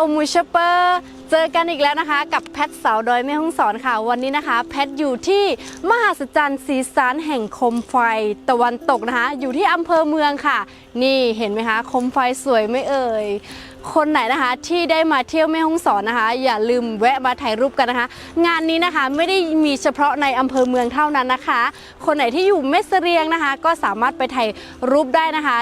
โอมูชเปอร์เจอกันอีกแล้วนะคะ กับแพทสาวดอยแม่ฮ่องสอนค่ะ วันนี้นะคะ แพทอยู่ที่มหัศจรรย์สีสานแห่งคมไฟตะวันตกนะคะ อยู่ที่อำเภอเมืองค่ะ นี่เห็นไหมคะ คมไฟสวยไม่เอ่ยคนไหนนะคะที่ได้มาเที่ยวแม่ฮ่องสอนนะคะ อย่าลืมแวะมาถ่ายรูปกันนะคะ งานนี้นะคะไม่ได้มีเฉพาะในอำเภอเมืองเท่านั้นนะคะ คนไหนที่อยู่แม่เสเรียงนะคะ ก็สามารถไปถ่ายรูปได้นะคะ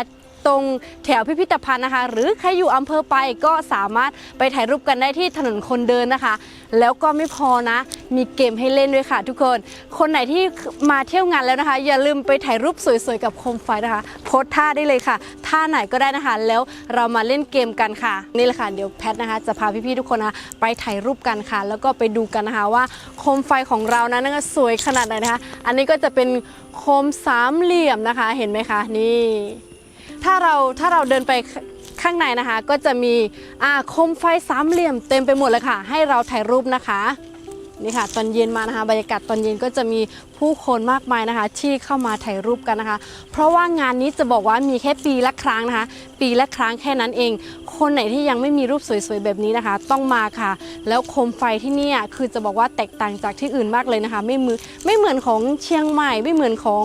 ตรงแถวพิพิธภัณฑ์นะคะ หรือใครอยู่อำเภอไปก็สามารถไปถ่ายรูปกันได้ที่ถนนคนเดินนะคะ แล้วก็ไม่พอนะ มีเกมให้เล่นด้วยค่ะ ทุกคน คนไหนที่มาเที่ยวงานแล้วนะคะ อย่าลืมไปถ่ายรูปสวยๆกับโคมไฟนะคะ โพสท่าได้เลยค่ะ ท่าไหนก็ได้นะคะ แล้วเรามาเล่นเกมกันค่ะ นี่แหละค่ะเดี๋ยวแพทนะคะ จะพาพี่ๆทุกคนนะคะไปถ่ายรูปกันค่ะ แล้วก็ไปดูกันนะคะว่าโคมไฟของเรานั้นนะสวยขนาดไหนนะคะ อันนี้ก็จะเป็นโคมสามเหลี่ยมนะคะ เห็นไหมคะ นี่ ถ้าเราถ้าเราเดินไปข้างในนะคะ ก็จะมีอาโคมไฟสามเหลี่ยมเต็มไปหมดเลยค่ะ ให้เราถ่ายรูปนะคะนี่ค่ะ ตอนเย็นมานะคะบรรยากาศตอนเย็นก็จะมี ผู้คนมากมายนะคะ ที่เข้ามาถ่ายรูปกันนะคะ เพราะว่างานนี้จะบอกว่ามีแค่ปีละครั้งนะคะ ปีละครั้งแค่นั้นเอง คนไหนที่ยังไม่มีรูปสวยๆแบบนี้นะคะ ต้องมาค่ะ แล้วโคมไฟที่นี่คือจะบอกว่าแตกต่างจากที่อื่นมากเลยนะคะ ไม่มือไม่เหมือนของเชียงใหม่ ไม่เหมือนของ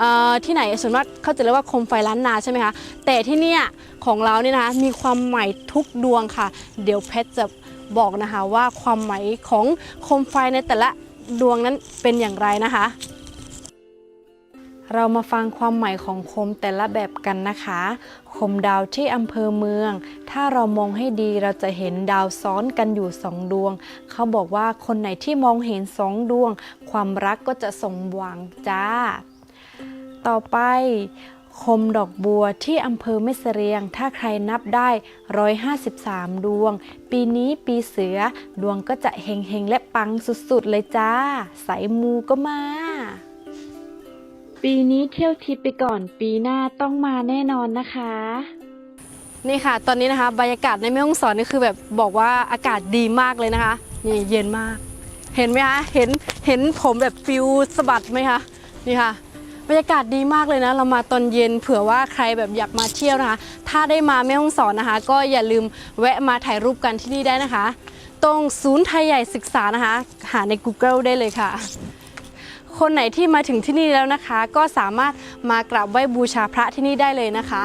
ออที่ไหนส่วนมากเขาจะเรียกว่าโคมไฟล้านนาใช่ไหมคะแต่ที่นี่ของเราเนี่ยนะคะมีความใหม่ทุกดวงค่ะ เดี๋ยวเพชรจะบอกนะคะว่าความหมายของโคมไฟในแต่ละ ดวงนั้นเป็นอย่างไรนะคะ เรามาฟังความหมายของคมแต่ละแบบกันนะคะ คมดาวที่อำเภอเมือง ถ้าเรามองให้ดีเราจะเห็นดาวซ้อนกันอยู่สองดวง เขาบอกว่าคนไหนที่มองเห็นสองดวง ความรักก็จะสมหวังจ้า ต่อไป คมดอกบัวที่อำเภอแม่เสรียง ถ้าใครนับได้ 153 ดวง ปีนี้ปีเสือ ดวงก็จะเฮงเฮงๆ และปังสุดๆ เลยจ้า สายมูก็มา ปีนี้เที่ยวทิพย์ไปก่อน ปีหน้าต้องมาแน่นอนนะคะ นี่ค่ะ ตอนนี้นะคะบรรยากาศในแม่ฮ่องสอนนี่คือแบบบอกว่าอากาศดีมากเลยนะคะ นี่เย็นมาก เห็นไหมคะ เห็น เห็นผมแบบฟิวสะบัดไหมคะ นี่ค่ะ บรรยากาศดีมากเลยนะ เรามาตอนเย็นเผื่อว่าใครแบบอยากมาเที่ยวนะคะ ถ้าได้มาแม่ฮ่องสอนนะคะ ก็อย่าลืมแวะมาถ่ายรูปกันที่นี่ได้นะคะ ตรงศูนย์ไทยใหญ่ศึกษานะคะ หาใน Google ได้เลยค่ะ คนไหนที่มาถึงที่นี่แล้วนะคะ ก็สามารถมากราบไหว้บูชาพระที่นี่ได้เลยนะคะ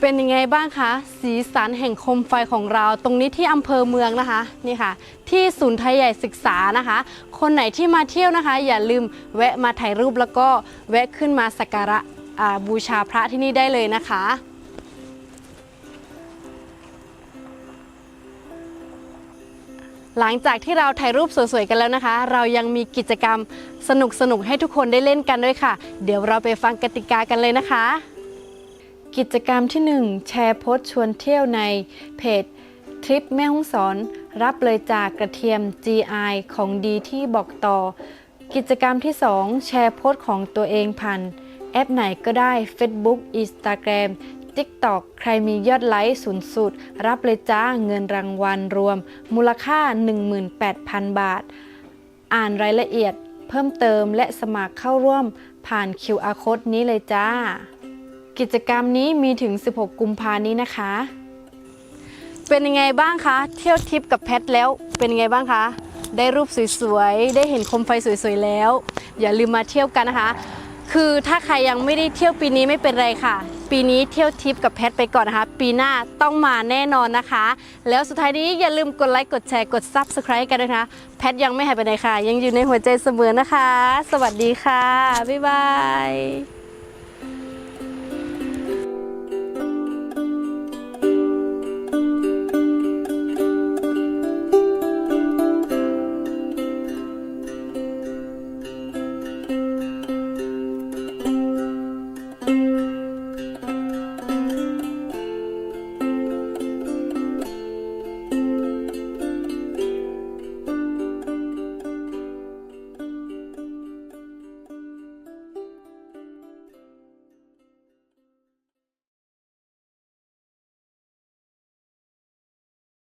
เป็นยังไงบ้างคะ สีสันแห่งคมไฟของเรา ตรงนี้ที่อำเภอเมืองนะคะนี่ค่ะ ที่ศูนย์ไทยใหญ่ศึกษานะคะ คนไหนที่มาเที่ยวนะคะ อย่าลืมแวะมาถ่ายรูปแล้วก็แวะขึ้นมาสักการะบูชาพระที่นี่ได้เลยนะคะหลังจากที่เราถ่ายรูปสวยๆกันแล้วนะคะ เรายังมีกิจกรรมสนุกๆให้ทุกคนได้เล่นกันด้วยค่ะ เดี๋ยวเราไปฟังกติกากันเลยนะคะ กิจกรรมที่ 1 แชร์โพสชวนเที่ยวในเพจทริปแม่ฮ่องสอน รับเลยจากกระเทียม GI ของดีที่บอกต่อ กิจกรรมที่ 2 แชร์โพสของตัวเองผ่านแอปไหนก็ได้ Facebook Instagram TikTok ใครมียอดไลค์สูงสุด รับเลยจ้าเงินรางวัลรวม มูลค่า 18,000 บาท อ่านรายละเอียดเพิ่มเติมและสมัครเข้าร่วมผ่าน QR Code นี้เลยจ้า กิจกรรมนี้มีถึง 16 กุมภานี้นะคะ เป็นยังไงบ้างคะ เที่ยวทริปกับแพทแล้ว เป็นยังไงบ้างคะ ได้รูปสวยๆ ได้เห็นคมไฟสวยๆแล้ว อย่าลืมมาเที่ยวกันนะคะ คือถ้าใครยังไม่ได้เที่ยวปีนี้ไม่เป็นไรค่ะ ปีนี้เที่ยวทริปกับแพทไปก่อนนะคะ ปีหน้าต้องมาแน่นอนนะคะ แล้วสุดท้ายนี้อย่าลืมกดไลค์กดแชร์กด Subscribe กันด้วยนะคะแพทยังไม่หายไปไหนค่ะ ยังอยู่ในหัวใจเสมอนะคะ สวัสดีค่ะบ๊ายบาย